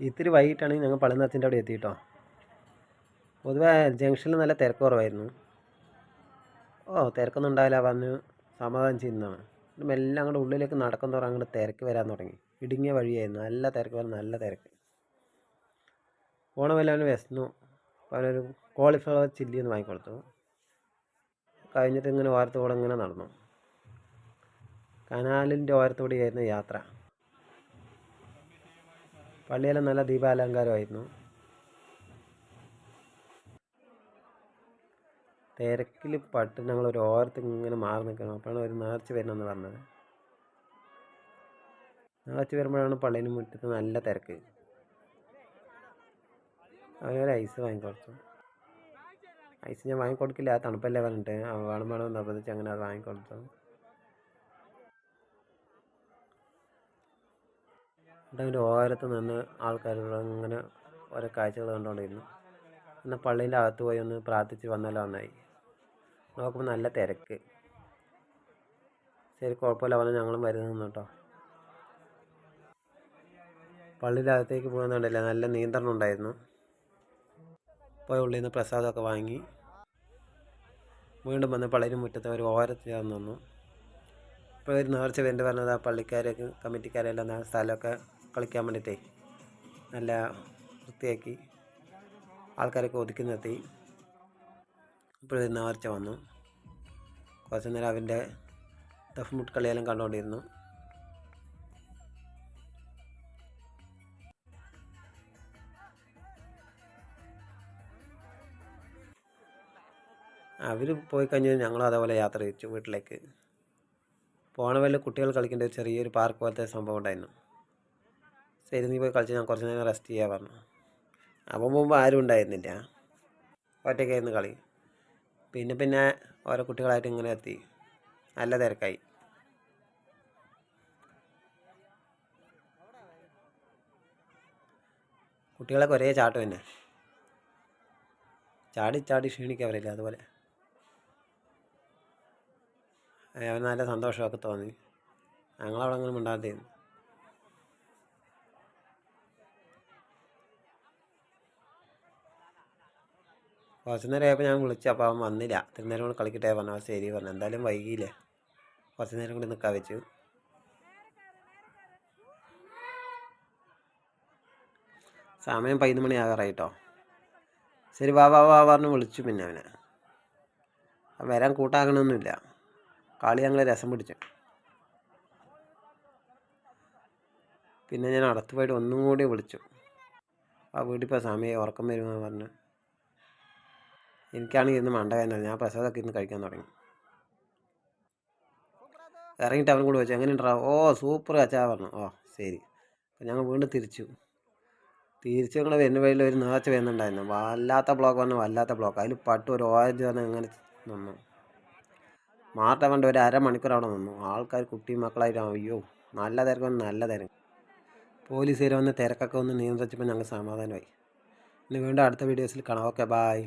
ഇത്തിരി വൈകിട്ടാണെങ്കിൽ ഞങ്ങൾ പള്ളിനത്തിന്റെ അവിടെ എത്തിയിട്ടോ. പൊതുവെ ജംഗ്ഷനിൽ നല്ല തിരക്ക് കുറവായിരുന്നു. ഓ തിരക്കൊന്നും ഉണ്ടാവില്ല വന്ന് സമാധാനം ചെയ്യുന്നതാണ്. മെല്ലെ അങ്ങോട്ട് ഉള്ളിലേക്ക് നടക്കും തോറും അങ്ങോട്ട് തിരക്ക് വരാൻ തുടങ്ങി. ഇടുങ്ങിയ വഴിയായിരുന്നു. നല്ല തിരക്ക് വരും നല്ല തിരക്ക്. ഓണം എല്ലാവരും വിശന്നു. അവനൊരു കോളിഫ്ലവർ ചില്ലി ഒന്ന് വാങ്ങിക്കൊടുത്തു. കഴിഞ്ഞിട്ട് ഇങ്ങനെ ഓരത്തോടെ ഇങ്ങനെ നടന്നു. കനാലിന്റെ ഓരത്തൂടെയായിരുന്നു യാത്ര. പള്ളിയെല്ലാം നല്ല ദീപാലങ്കാരമായിരുന്നു. തിരക്കിൽ പട്ട് ഞങ്ങൾ ഒരു ഓരത്ത് ഇങ്ങനെ മാറി നിൽക്കണം. അപ്പോഴാണ് ഒരു നേർച്ച വരണമെന്ന് പറഞ്ഞത്. നേർച്ച വരുമ്പോഴാണ് പള്ളിന് മുറ്റത്ത് നല്ല തിരക്ക്. അവനൊരു ഐസ് വാങ്ങിക്കൊടുത്തു. ഐസ് ഞാൻ വാങ്ങിക്കൊടുക്കില്ല തണുപ്പല്ലേ പറഞ്ഞിട്ട്. വേണം വേണം നിർബന്ധിച്ച് അങ്ങനെ അത് വാങ്ങിക്കൊടുത്തു. അതിന്റെ ഓരത്ത് നിന്ന് ആൾക്കാരോട് ഇങ്ങനെ ഓരോ കാഴ്ചകൾ കണ്ടുകൊണ്ടിരുന്നു. എന്നാൽ പള്ളിയിന്റെ അകത്ത് പോയി ഒന്ന് പ്രാർത്ഥിച്ച് വന്നാലോ നന്നായി. നോക്കുമ്പോൾ നല്ല തിരക്ക്. ശരി കുഴപ്പമില്ല പറഞ്ഞാൽ ഞങ്ങളും വരുന്നു കേട്ടോ. പള്ളിയുടെ അകത്തേക്ക് പോകുന്നുണ്ടല്ല നല്ല നിയന്ത്രണം ഉണ്ടായിരുന്നു. പോയി ഉള്ളിൽ നിന്ന് പ്രസാദമൊക്കെ വാങ്ങി. വീണ്ടും വന്ന് പള്ളിയുടെ മുറ്റത്ത് ഒരു ഓരത്ത് ചേർന്ന് നിന്നു. ഇപ്പോൾ ഒരു നേർച്ച വേണ്ടി പറഞ്ഞത് ആ പള്ളിക്കാരൊക്കെ കമ്മിറ്റിക്കാരെല്ലാം സ്ഥലമൊക്കെ കളിക്കാൻ വേണ്ടിയിട്ടേ നല്ല വൃത്തിയാക്കി ആൾക്കാരൊക്കെ ഒതുക്കി നിർത്തി ഇപ്പോഴൊരു നേർച്ച വന്നു. കുറച്ച് നേരം അവന്റെ ദഫ്മുട്ട് കളിയെല്ലാം കണ്ടുകൊണ്ടിരുന്നു. അവർ പോയി കഴിഞ്ഞ് ഞങ്ങളും അതേപോലെ യാത്ര തിരിച്ചു വീട്ടിലേക്ക്. പോണ വല്ല കുട്ടികൾ കളിക്കേണ്ട ചെറിയൊരു പാർക്ക് പോലത്തെ സംഭവം ഉണ്ടായിരുന്നു. ശരി പോയി കളിച്ച് ഞാൻ കുറച്ച് നേരം റെസ്റ്റ് ചെയ്യാൻ പറഞ്ഞു. അപ്പം മുമ്പ് ആരും ഉണ്ടായിരുന്നില്ല. ഒറ്റയ്ക്കായിരുന്നു കളി. പിന്നെ പിന്നെ ഓരോ കുട്ടികളായിട്ട് ഇങ്ങനെ എത്തി. നല്ല തിരക്കായി. കുട്ടികളൊക്കെ ഒരേ ചാട്ടം തന്നെ. ചാടി ചാടി ക്ഷീണിക്കാവരില്ല അതുപോലെ. അവൻ നല്ല സന്തോഷമൊക്കെ തോന്നി. ഞങ്ങളവിടെ അങ്ങനെ മിണ്ടാതിരുന്നു കുറച്ച് ഞാൻ വിളിച്ചു. അപ്പോൾ അവൻ വന്നില്ല. ഇത്ര നേരം കൂടി കളിക്കട്ടെ പറഞ്ഞു. ശരി പറഞ്ഞു. എന്തായാലും വൈകിയില്ലേ? കുറച്ച് നേരം കൂടി നിൽക്കാൻ വെച്ചു. സമയം പതിനൊന്ന് മണി ആകാറായി ശരി വാ വാ വാ പറഞ്ഞ് വിളിച്ചു പിന്നെ അവനെ. വരാൻ കൂട്ടാകണമെന്നില്ല കളി ഞങ്ങൾ രസം പിടിച്ചു. പിന്നെ ഞാൻ അടുത്ത് പോയിട്ട് ഒന്നും കൂടി വിളിച്ചു. ആ വീട്ടിൽ ഇപ്പോൾ സമയം ഉറക്കം വരുമെന്ന് പറഞ്ഞു. എനിക്കാണെങ്കിൽ ഇന്ന് മണ്ട വേദന ഞാൻ പ്രസാദൊക്കെ ഇന്ന് കഴിക്കാൻ തുടങ്ങി. ഇറങ്ങിയിട്ട് അവനും കൂടി വെച്ചു. എങ്ങനെ ഉണ്ടാ ഓ സൂപ്പർ അച്ചാ പറഞ്ഞു. ഓ ശരി. അപ്പം ഞങ്ങൾ വീണ്ടും തിരിച്ചു. തിരിച്ചു ഞങ്ങൾ വരുന്ന വഴിയിൽ ഒരു നേർച്ച വരുന്നുണ്ടായിരുന്നു വല്ലാത്ത ബ്ലോക്ക് പറഞ്ഞു വല്ലാത്ത ബ്ലോക്ക് അതിൽ പട്ട് ഒരു ഓറഞ്ച് വന്ന് അങ്ങനെ നിന്നു. മാർട്ട കണ്ട് ഒരു അരമണിക്കൂർ അവിടെ നിന്നു. ആൾക്കാർ കുട്ടിയും മക്കളായിട്ട് അയ്യോ നല്ല തിരക്ക് നല്ല തിരക്ക്. പോലീസുകാർ വന്ന് തിരക്കൊക്കെ ഒന്ന് നിയന്ത്രിച്ചപ്പോൾ ഞങ്ങൾ സമാധാനമായി. ഇനി വീണ്ടും അടുത്ത വീഡിയോസിൽ കാണാം. Okay bye